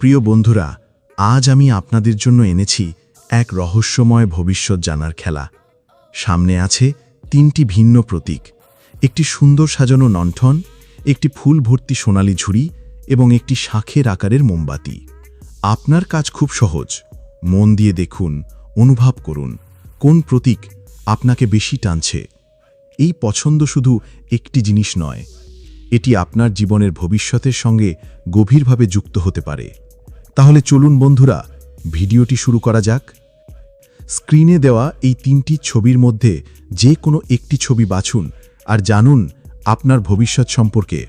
প্রিয় বন্ধুরা, আজ আমি আপনাদের জন্য এনেছি এক রহস্যময় ভবিষ্যৎ জানার খেলা। সামনে আছে তিনটি ভিন্ন প্রতীক। একটি সুন্দর সাজানো নন্ঠন একটি ফুল ভর্তি সোনালি ঝুড়ি এবং একটি শাঁখের আকারের মোমবাতি। আপনার কাজ খুব সহজ। মন দিয়ে দেখুন, অনুভব করুন, কোন প্রতীক আপনাকে বেশি টানছে। এই পছন্দ শুধু একটি জিনিস নয়, এটি আপনার জীবনের ভবিষ্যতের সঙ্গে গভীরভাবে যুক্ত হতে পারে। তাহলে চলুন বন্ধুরা, ভিডিওটি শুরু করা যাক। স্ক্রিনে দেওয়া এই তিনটি ছবির মধ্যে যে কোনো একটি ছবি বাছুন আর জানুন আপনার ভবিষ্যৎ সম্পর্কে।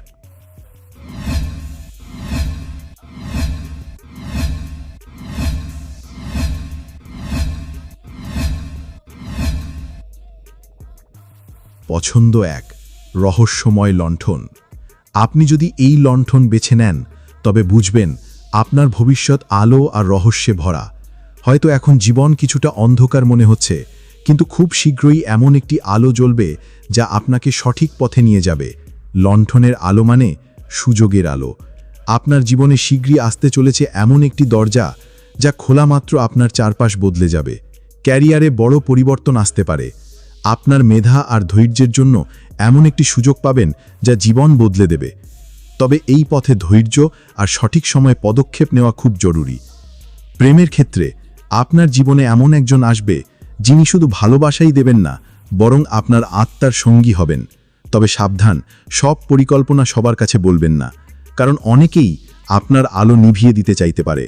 পছন্দ এক, রহস্যময় লণ্ঠন। আপনি যদি এই লণ্ঠন বেছে নেন, তবে বুঝবেন আপনার ভবিষ্যৎ আলো আর রহস্যে ভরা। হয়তো এখন জীবন কিছুটা অন্ধকার মনে হচ্ছে, কিন্তু খুব শীঘ্রই এমন একটি আলো জ্বলবে যা আপনাকে সঠিক পথে নিয়ে যাবে। লণ্ঠনের আলো মানে সুযোগের আলো। আপনার জীবনে শীঘ্রই আসতে চলেছে এমন একটি দরজা যা খোলা মাত্র আপনার চারপাশ বদলে যাবে। ক্যারিয়ারে বড় পরিবর্তন আসতে পারে। আপনার মেধা আর ধৈর্যের জন্য এমন একটি সুযোগ পাবেন যা জীবন বদলে দেবে। তবে এই পথে ধৈর্য আর সঠিক সময়ে পদক্ষেপ নেওয়া খুব জরুরি। প্রেমের ক্ষেত্রে আপনার জীবনে এমন একজন আসবে যিনি শুধু ভালোবাসাই দেবেন না, বরং আপনার আত্মার সঙ্গী হবেন। তবে সাবধান, সব পরিকল্পনা সবার কাছে বলবেন না, কারণ অনেকেই আপনার আলো নিভিয়ে দিতে চাইতে পারে।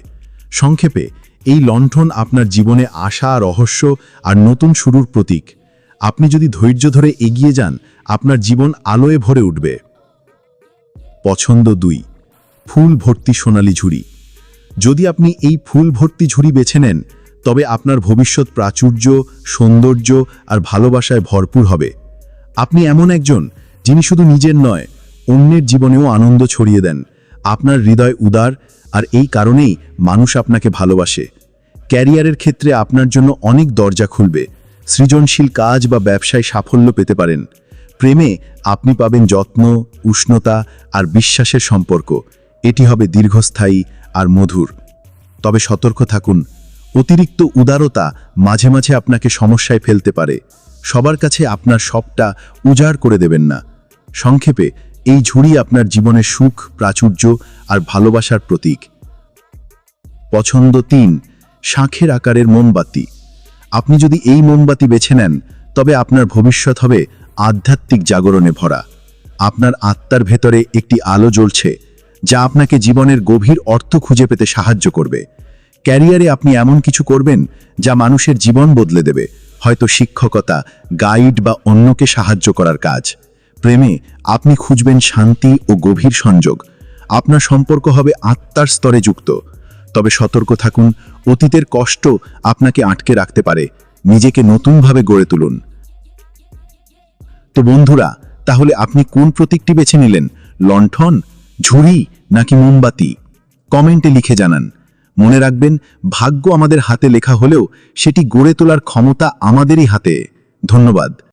সংক্ষেপে, এই লণ্ঠন আপনার জীবনে আশা, রহস্য আর নতুন শুরুর প্রতীক। আপনি যদি ধৈর্য ধরে এগিয়ে যান, আপনার জীবন আলোয় ভরে উঠবে। পছন্দ দুই, ফুল ভর্তি সোনালি ঝুড়ি। যদি আপনি এই ফুল ভর্তি ঝুড়ি বেছে নেন, তবে আপনার ভবিষ্যৎ প্রাচুর্য, সৌন্দর্য আর ভালোবাসায় ভরপুর হবে। আপনি এমন একজন যিনি শুধু নিজের নয়, অন্যের জীবনেও আনন্দ ছড়িয়ে দেন। আপনার হৃদয় উদার আর এই কারণেই মানুষ আপনাকে ভালোবাসে। ক্যারিয়ারের ক্ষেত্রে আপনার জন্য অনেক দরজা খুলবে। সৃজনশীল কাজ বা ব্যবসায় সাফল্য পেতে পারেন। প্রেমে আপনি পাবেন যত্ন, উষ্ণতা আর বিশ্বাসের সম্পর্ক। এটি হবে দীর্ঘস্থায়ী আর মধুর। তবে সতর্ক থাকুন। অতিরিক্ত উদারতা মাঝে মাঝে আপনাকে সমস্যায় ফেলতে পারে। সবার কাছে আপনার সবটা উজাড় করে দেবেন না। সংক্ষেপে, এই ঝুড়ি আপনার জীবনের সুখ, প্রাচুর্য আর ভালোবাসার প্রতীক। পছন্দ তিন, শাঁখের আকারের মোমবাতি। আপনি যদি এই মোমবাতি বেছে নেন, তবে আপনার ভবিষ্যৎ হবে আধ্যাত্মিক জাগরণে ভরা। আপনার আত্মার ভেতরে একটি আলো জ্বলছে, যা আপনাকে জীবনের গভীর অর্থ খুঁজে পেতে সাহায্য করবে। ক্যারিয়ারে আপনি এমন কিছু করবেন, যা মানুষের জীবন বদলে দেবে, হয়তো শিক্ষকতা, গাইড বা অন্যকে সাহায্য করার কাজ। প্রেমে আপনি খুঁজবেন শান্তি ও গভীর সংযোগ। আপনার সম্পর্ক হবে আত্মার স্তরে যুক্ত। তবে সতর্ক থাকুন, অতীতের কষ্ট আপনাকে আটকে রাখতে পারে। নিজেকে নতুনভাবে গড়ে তুলুন। তো বন্ধুরা, তাহলে আপনি কোন প্রতীকটি বেছে নিলেন? লণ্ঠন, ঝুড়ি নাকি মোমবাতি? কমেন্টে লিখে জানান। মনে রাখবেন, ভাগ্য আমাদের হাতে লেখা হলেও সেটি গড়ে তোলার ক্ষমতা আমাদেরই হাতে। ধন্যবাদ।